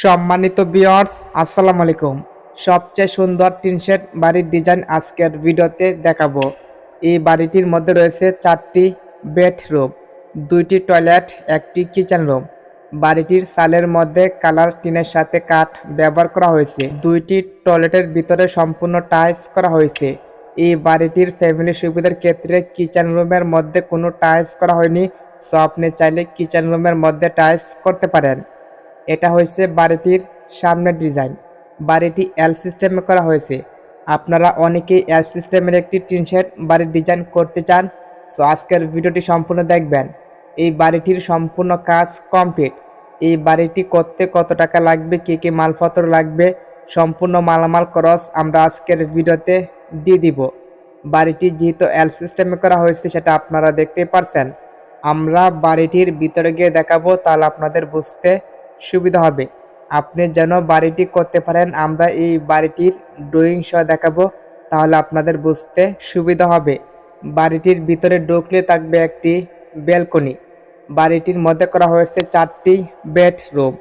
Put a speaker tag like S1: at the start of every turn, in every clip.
S1: সম্মানিত বিয়ার্স আসসালামু আলাইকুম। সবচেয়ে সুন্দর টিনশেড বাড়ির ডিজাইন আজকের ভিডিওতে দেখাবো। এই বাড়িটির মধ্যে রয়েছে চারটি বেডরুম দুইটি টয়লেট একটি কিচেন রুম বাড়িটির সালের মধ্যে কালার টিনের সাথে কাঠ ব্যবহার করা হয়েছে। দুইটি টয়লেটের ভিতরে সম্পূর্ণ টাইলস করা হয়েছে। এই বাড়িটির ফ্যামিলি সুবিধার ক্ষেত্রে কিচেন রুমের মধ্যে কোনো টাইলস করা হয়নি। সো আপনি চাইলে কিচেন রুমের মধ্যে টাইলস করতে পারেন। এটা হয়েছে বাড়িটির সামনের ডিজাইন। বাড়িটি এল সিস্টেমে করা হয়েছে। আপনারা অনেকেই এল সিস্টেমের একটি টিন শেড বাড়ির ডিজাইন করতে চান, সো আজকের ভিডিওটি সম্পূর্ণ দেখবেন। এই বাড়িটির সম্পূর্ণ কাজ কমপ্লিট। এই বাড়িটি করতে কত টাকা লাগবে, কী কী মালপত্র লাগবে, সম্পূর্ণ মালামাল খরচ আমরা আজকের ভিডিওতে দিয়ে দিব। বাড়িটি যেহেতু এল সিস্টেমে করা হয়েছে, সেটা আপনারা দেখতে পারছেন। আমরা বাড়িটির ভিতরে গিয়ে দেখাবো, তাহলে আপনাদের বুঝতে সুবিধা হবে। আপনি যেন বাড়িটি করতে পারেন, আমরা এই বাড়িটির ড্রয়িং সহ দেখাবো, তাহলে আপনাদের বুঝতে সুবিধা হবে। বাড়িটির ভিতরে ঢুকলে থাকবে একটি ব্যালকনি বাড়িটির মধ্যে করা হয়েছে চারটি বেডরুম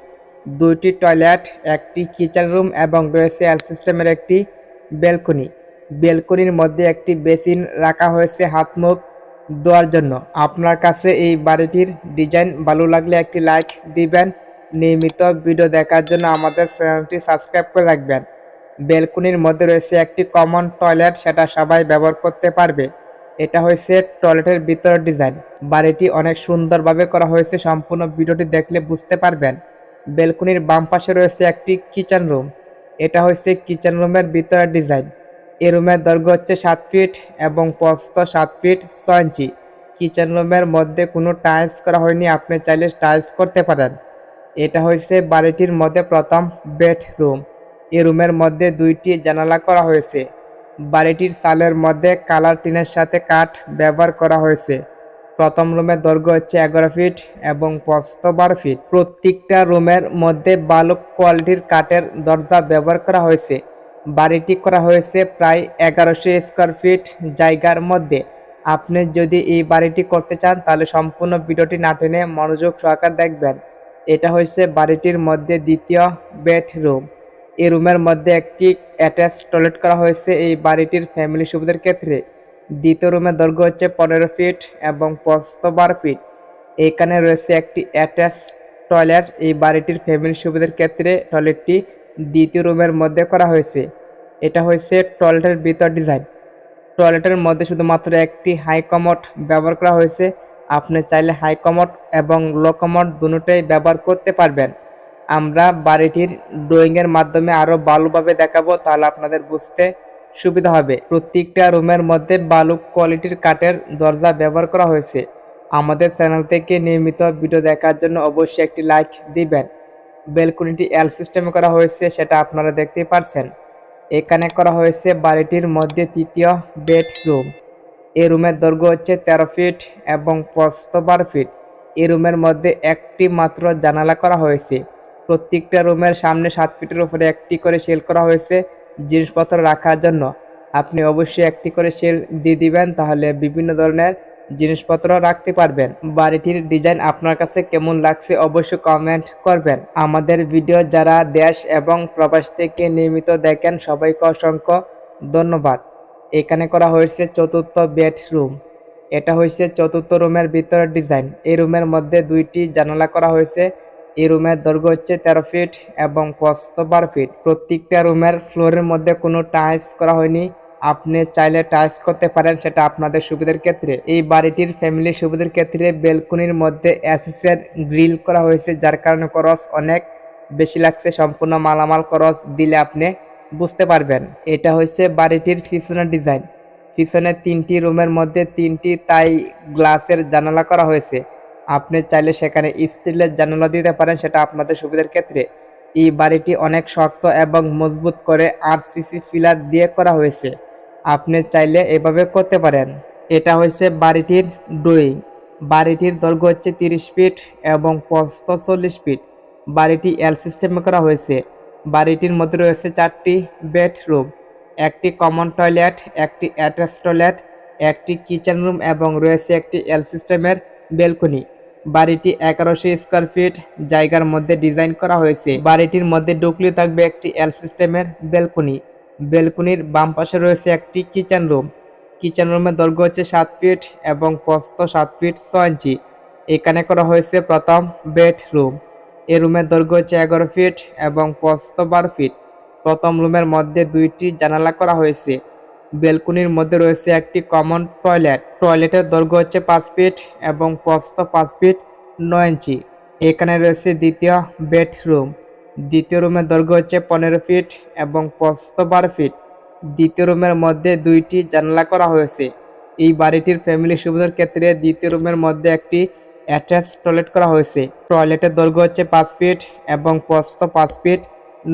S1: দুইটি টয়লেট একটি কিচেন রুম এবং রয়েছে এল সিস্টেমের একটি ব্যালকনি ব্যালকনির মধ্যে একটি বেসিন রাখা হয়েছে হাত মুখ ধোয়ার জন্য। আপনার কাছে এই বাড়িটির ডিজাইন ভালো লাগলে একটি লাইক দিবেন। নিয়মিত ভিডিও দেখার জন্য আমাদের চ্যানেলটি সাবস্ক্রাইব করে রাখবেন। বেলকুনির মধ্যে রয়েছে একটি কমন টয়লেট সেটা সবাই ব্যবহার করতে পারবে। এটা হয়েছে টয়লেটের ভিতরের ডিজাইন বাড়িটি অনেক সুন্দরভাবে করা হয়েছে, সম্পূর্ণ ভিডিওটি দেখলে বুঝতে পারবেন। বেলকুনির বাম পাশে রয়েছে একটি কিচেন রুম এটা হয়েছে কিচেন রুমের ভিতরের ডিজাইন এই রুমের দৈর্ঘ্য হচ্ছে সাত ফিট এবং প্রস্থ সাত ফিট ছয় ইঞ্চি। কিচেন রুমের মধ্যে কোনো টাইলস করা হয়নি, আপনি চাইলে টাইলস করতে পারেন। এটা হয়েছে বাড়িটির মধ্যে প্রথম বেডরুম। এই রুমের মধ্যে দুইটি জানালা করা হয়েছে। বাড়িটির সালের মধ্যে কালার টিনের সাথে কাঠ ব্যবহার করা হয়েছে। প্রথম রুমের দৈর্ঘ্য হচ্ছে এগারো ফিট এবং প্রস্থ বারো ফিট। প্রত্যেকটা রুমের মধ্যে বালক কোয়ালিটির কাঠের দরজা ব্যবহার করা হয়েছে। বাড়িটি করা হয়েছে প্রায় এগারোশো স্কোয়ার ফিট জায়গার মধ্যে। আপনি যদি এই বাড়িটি করতে চান, তাহলে সম্পূর্ণ ভিডিওটি না টেনে মনোযোগ সহকার দেখবেন। এটা হয়েছে বাড়িটির মধ্যে দ্বিতীয় বেডরুম। এই রুমের মধ্যে একটি অ্যাটাচ টয়লেট করা হয়েছে এই বাড়িটির ফ্যামিলি সুবিধার ক্ষেত্রে। দ্বিতীয় রুমের দৈর্ঘ্য হচ্ছে পনেরো ফিট এবং প্রস্থ বারো ফিট। এখানে রয়েছে একটি অ্যাটাচ টয়লেট। এই বাড়িটির ফ্যামিলি সুবিধার ক্ষেত্রে টয়লেটটি দ্বিতীয় রুমের মধ্যে করা হয়েছে। এটা হয়েছে টয়লেটের ভিতর ডিজাইন। টয়লেটের মধ্যে শুধুমাত্র একটি হাই কমোড ব্যবহার করা হয়েছে। আপনি চাইলে হাই কমোড এবং লো কমোড দুটোই ব্যবহার করতে পারবেন। আমরা বাড়িটির ড্রয়িংয়ের মাধ্যমে আরও ভালোভাবে দেখাবো, তাহলে আপনাদের বুঝতে সুবিধা হবে। প্রত্যেকটা রুমের মধ্যে বালু কোয়ালিটির কাঠের দরজা ব্যবহার করা হয়েছে। আমাদের চ্যানেল থেকে নিয়মিত ভিডিও দেখার জন্য অবশ্যই একটি লাইক দিবেন। বেলকুনিটি এল সিস্টেমে করা হয়েছে, সেটা আপনারা দেখতেই পারছেন। এখানে করা হয়েছে বাড়িটির মধ্যে তৃতীয় বেডরুম এই রুমের দৈর্ঘ্য হচ্ছে তেরো ফিট এবং প্রস্থ বারো ফিট। এই রুমের মধ্যে একটি মাত্র জানালা করা হয়েছে। প্রত্যেকটা রুমের সামনে সাত ফিটের উপরে একটি করে সেল করা হয়েছে জিনিসপত্র রাখার জন্য। আপনি অবশ্যই একটি করে সেল দিয়ে দিবেন, তাহলে বিভিন্ন ধরনের জিনিসপত্র রাখতে পারবেন। বাড়িটির ডিজাইন আপনার কাছে কেমন লাগছে অবশ্যই কমেন্ট করবেন। আমাদের ভিডিও যারা দেশ এবং প্রবাস থেকে নিয়মিত দেখেন, সবাইকে অসংখ্য ধন্যবাদ। এখানে করা হয়েছে চতুর্থ বেডরুম এটা হয়েছে চতুর্থ রুমের ভিতরের ডিজাইন। এই রুমের মধ্যে দুইটি জানালা করা হয়েছে। এই রুমের দৈর্ঘ্য হচ্ছে তেরো ফিট এবং প্রস্থ বারো ফিট। প্রত্যেকটা রুমের ফ্লোরের মধ্যে কোনো টাইলস করা হয়নি। আপনি চাইলে টাইলস করতে পারেন, সেটা আপনাদের সুবিধার ক্ষেত্রে। এই বাড়িটির ফ্যামিলি সুবিধার ক্ষেত্রে বেলকুনির মধ্যে অ্যাসিসের গ্রিল করা হয়েছে, যার কারণে খরচ অনেক বেশি লাগছে। সম্পূর্ণ মালামাল খরচ দিলে আপনি বুঝতে পারবেন। এটা হচ্ছে বাড়িটির পিছনের ডিজাইন। পিছনে তিনটি রুমের মধ্যে তিনটি তাই গ্লাসের জানালা করা হয়েছে। আপনি চাইলে সেখানে স্টিলের জানালা দিতে পারেন, সেটা আপনাদের সুবিধার ক্ষেত্রে। এই বাড়িটি অনেক শক্ত এবং মজবুত করে আরসিসি ফিলার দিয়ে করা হয়েছে। আপনি চাইলে এভাবে করতে পারেন। এটা হচ্ছে বাড়িটির ড্রয়িং। বাড়িটির দৈর্ঘ্য হচ্ছে তিরিশ ফিট এবং প্রস্থ চল্লিশ ফিট। বাড়িটি এল সিস্টেমে করা হয়েছে। বাড়িটির মধ্যে রয়েছে চারটি বেডরুম, একটি কমন টয়লেট, একটি অ্যাটাচ টয়লেট, একটি কিচেন রুম এবং রয়েছে একটি এল সিস্টেমের বেলকনি। বাড়িটি এগারোশো স্কোয়ার ফিট, জায়গার মধ্যে ডিজাইন করা হয়েছে। বাড়িটির মধ্যে ডুকলি থাকবে একটি এল সিস্টেমের বেলকনি। বেলকনির বাম পাশে রয়েছে একটি কিচেন রুম। কিচেন রুমের দৈর্ঘ্য হচ্ছে সাত ফিট এবং প্রস্থ সাত ফিট ছয় ইঞ্চি। এখানে করা হয়েছে প্রথম বেডরুম। এই রুমের দৈর্ঘ্য হচ্ছে এগারো ফিট এবং প্রস্থ বারো ফিট। প্রথম রুমের মধ্যে দুইটি জানালা করা হয়েছে। বেলকনির মধ্যে রয়েছে একটি কমন টয়লেট। টয়লেটের দৈর্ঘ্য হচ্ছে পাঁচ ফিট এবং প্রস্থ পাঁচ ফিট নয় ইঞ্চি। এখানে রয়েছে দ্বিতীয় বেডরুম। দ্বিতীয় রুমের দৈর্ঘ্য হচ্ছে পনেরো ফিট এবং প্রস্থ বারো ফিট। দ্বিতীয় রুমের মধ্যে দুইটি জানালা করা হয়েছে। এই বাড়িটির ফ্যামিলি সুবিধার ক্ষেত্রে দ্বিতীয় রুমের মধ্যে একটি অ্যাটাচ টয়লেট করা হয়েছে। টয়লেটের দৈর্ঘ্য হচ্ছে পাঁচ ফিট এবং প্রস্থ পাঁচ ফিট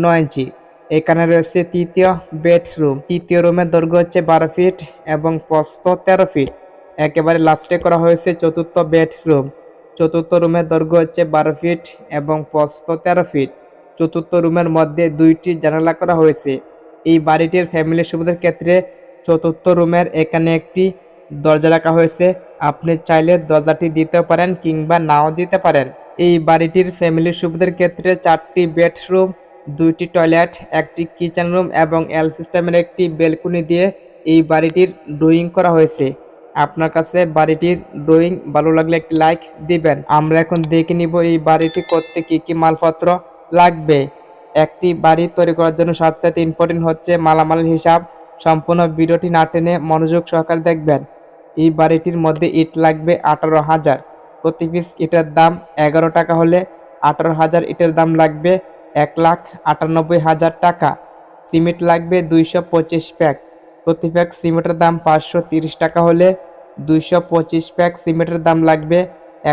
S1: নয় ইঞ্চি। এখানে রয়েছে তৃতীয় বেডরুম। তৃতীয় রুমের দৈর্ঘ্য হচ্ছে বারো ফিট এবং প্রস্থ তেরো ফিট। একেবারে লাস্টে করা হয়েছে চতুর্থ বেডরুম। চতুর্থ রুমের দৈর্ঘ্য হচ্ছে বারো ফিট এবং প্রস্থ তেরো ফিট। চতুর্থ রুমের মধ্যে দুইটি জানালা করা হয়েছে। এই বাড়িটির ফ্যামিলি সুবিধার ক্ষেত্রে চতুর্থ রুমের এখানে একটি দরজা রাখা হয়েছে। আপনি চাইলে দরজাটি দিতে পারেন কিংবা নাও দিতে পারেন। এই বাড়িটির ফ্যামিলি সুবিধার ক্ষেত্রে চারটি বেডরুম, দুইটি টয়লেট, একটি কিচেন রুম এবং এল সিস্টেমের একটি বেলকুনি দিয়ে এই বাড়িটির ড্রয়িং করা হয়েছে। আপনার কাছে বাড়িটির ড্রয়িং ভালো লাগলে একটি লাইক দিবেন। আমরা এখন দেখে নিব এই বাড়িটি করতে কি কি মালপত্র লাগবে। একটি বাড়ি তৈরি করার জন্য সবচেয়ে ইম্পর্টেন্ট হচ্ছে মালামাল হিসাব। সম্পূর্ণ ভিডিওটি না টেনে মনোযোগ সহকারে দেখবেন। এই বাড়িটির মধ্যে ইট লাগবে আঠারো হাজার। প্রতি পিস ইটের দাম এগারো টাকা হলে আঠারো হাজার ইটের দাম লাগবে এক লাখ আটানব্বই হাজার টাকা। সিমেন্ট লাগবে দুইশো পঁচিশ প্যাক। প্রতি প্যাক সিমেন্টের দাম পাঁচশো তিরিশ টাকা হলে দুইশো পঁচিশ প্যাক সিমেন্টের দাম লাগবে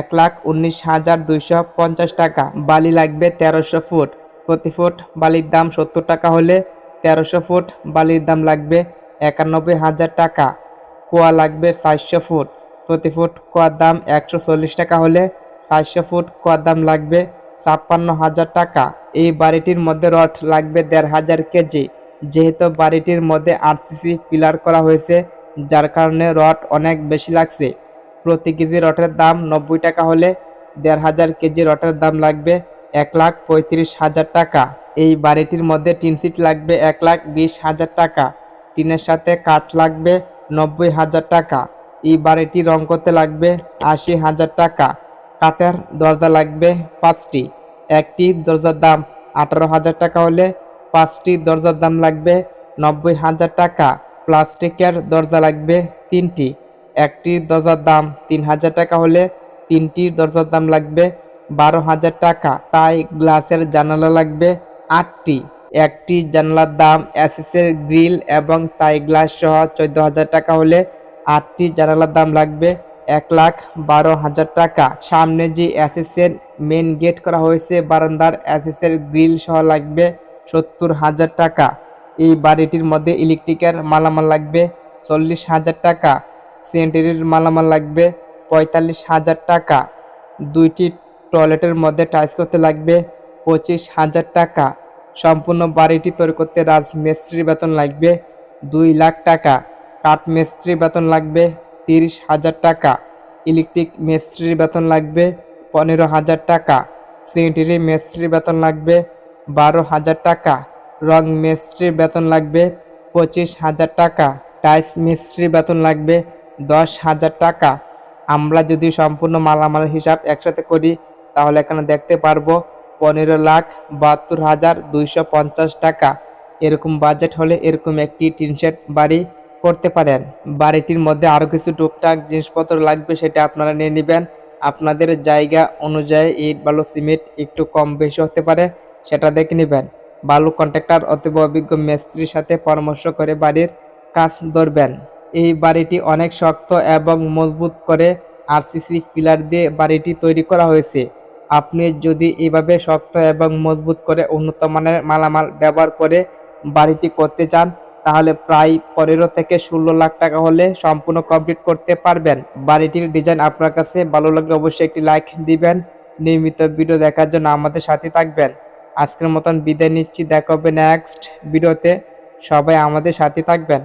S1: এক লাখ উনিশ হাজার দুইশো পঞ্চাশ টাকা। বালি লাগবে তেরোশো ফুট। প্রতি ফুট বালির দাম সত্তর টাকা হলে তেরোশো ফুট বালির দাম লাগবে একানব্বই হাজার টাকা। কোয়া লাগবে চারশো ফুট। প্রতি ফুট কোয়ার দাম একশো চল্লিশ টাকা হলে চারশো ফুট কোয়ার দাম লাগবে ছাপ্পান্ন হাজার টাকা। এই বাড়িটির মধ্যে রড লাগবে দেড় হাজার কেজি। যেহেতু বাড়িটির মধ্যে আরসিসি পিলার করা হয়েছে, যার কারণে রড অনেক বেশি লাগছে। প্রতি কেজি রটের দাম নব্বই টাকা হলে দেড় হাজার কেজি রটের দাম লাগবে এক লাখ পঁয়ত্রিশ হাজার টাকা। এই বাড়িটির মধ্যে টিন সিট লাগবে এক লাখ বিশ হাজার টাকা। টিনের সাথে কাঠ লাগবে নব্বই হাজার টাকা। এই বাড়িটি রং করতে লাগবে আশি হাজার টাকা। কাঠের দরজা লাগবে পাঁচটি। একটি দরজার দাম আঠারো হাজার টাকা হলে পাঁচটি দরজার দাম লাগবে নব্বই হাজার টাকা। প্লাস্টিকের দরজা লাগবে তিনটি। একটি দরজার দাম তিন হাজার টাকা হলে তিনটি দরজার দাম লাগবে বারো হাজার টাকা। তাই গ্লাসের জানালা লাগবে আটটি। একটি জানালার দাম, অ্যাসিসের গ্রিল এবং তাই গ্লাস সহ চোদ্দ হাজার টাকা হলে আটটি জানালার দাম লাগবে এক লাখ বারো হাজার টাকা। সামনে যে অ্যাসিসের মেন গেট করা হয়েছে, বারান্দার অ্যাসিসের গ্রিল সহ লাগবে সত্তর হাজার টাকা। এই বাড়িটির মধ্যে ইলেকট্রিকের মালামাল লাগবে চল্লিশ হাজার টাকা। সেন্টারির মালামাল লাগবে পঁয়তাল্লিশ হাজার টাকা। দুইটি টয়লেটের মধ্যে টাইস করতে লাগবে পঁচিশ হাজার টাকা। সম্পূর্ণ বাড়িটি তৈরি করতে রাজমিস্ত্রির বেতন লাগবে দুই লাখ টাকা, কাঠ মিস্ত্রির বেতন লাগবে তিরিশ হাজার টাকা, ইলেকট্রিক মিস্ত্রির বেতন লাগবে পনেরো হাজার টাকা সেন্টারি মিস্ত্রির বেতন লাগবে বারো হাজার টাকা, রং মিস্ত্রির বেতন লাগবে পঁচিশ হাজার টাকা টাইস মিস্ত্রির বেতন লাগবে দশ হাজার টাকা। আমরা যদি সম্পূর্ণ মালামাল হিসাব একসাথে করি, তাহলে এখানে দেখতে পারব পনেরো লাখ বাহাত্তর হাজার দুইশো পঞ্চাশ টাকা। এরকম বাজেট হলে এরকম একটি টিন শেড বাড়ি করতে পারেন। বাড়িটির মধ্যে আরও কিছু টুকটাক জিনিসপত্র লাগবে সেটা আপনারা নিয়ে নেবেন। আপনাদের জায়গা অনুযায়ী ইট, বালু, সিমেন্ট একটু কম বেশি হতে পারে, সেটা দেখে নেবেন। বালু কন্ট্রাক্টর অথবা অভিজ্ঞ মিস্ত্রির সাথে পরামর্শ করে বাড়ির কাজ ধরবেন। এই বাড়িটি অনেক শক্ত এবং মজবুত করে আরসিসি পিলার দিয়ে বাড়িটি তৈরি করা হয়েছে। আপনি যদি এভাবে শক্ত এবং মজবুত করে উন্নত মানের মালামাল ব্যবহার করে বাড়িটি করতে চান, তাহলে প্রায় পনেরো থেকে ষোলো লাখ টাকা হলে সম্পূর্ণ কমপ্লিট করতে পারবেন। বাড়িটির ডিজাইন আপনার কাছে ভালো লাগলে অবশ্যই একটি লাইক দিবেন। নিয়মিত ভিডিও দেখার জন্য আমাদের সাথে থাকবেন। আজকের মতন বিদায় নিচ্ছি। দেখা হবে নেক্সট ভিডিওতে সবাই আমাদের সাথে থাকবেন।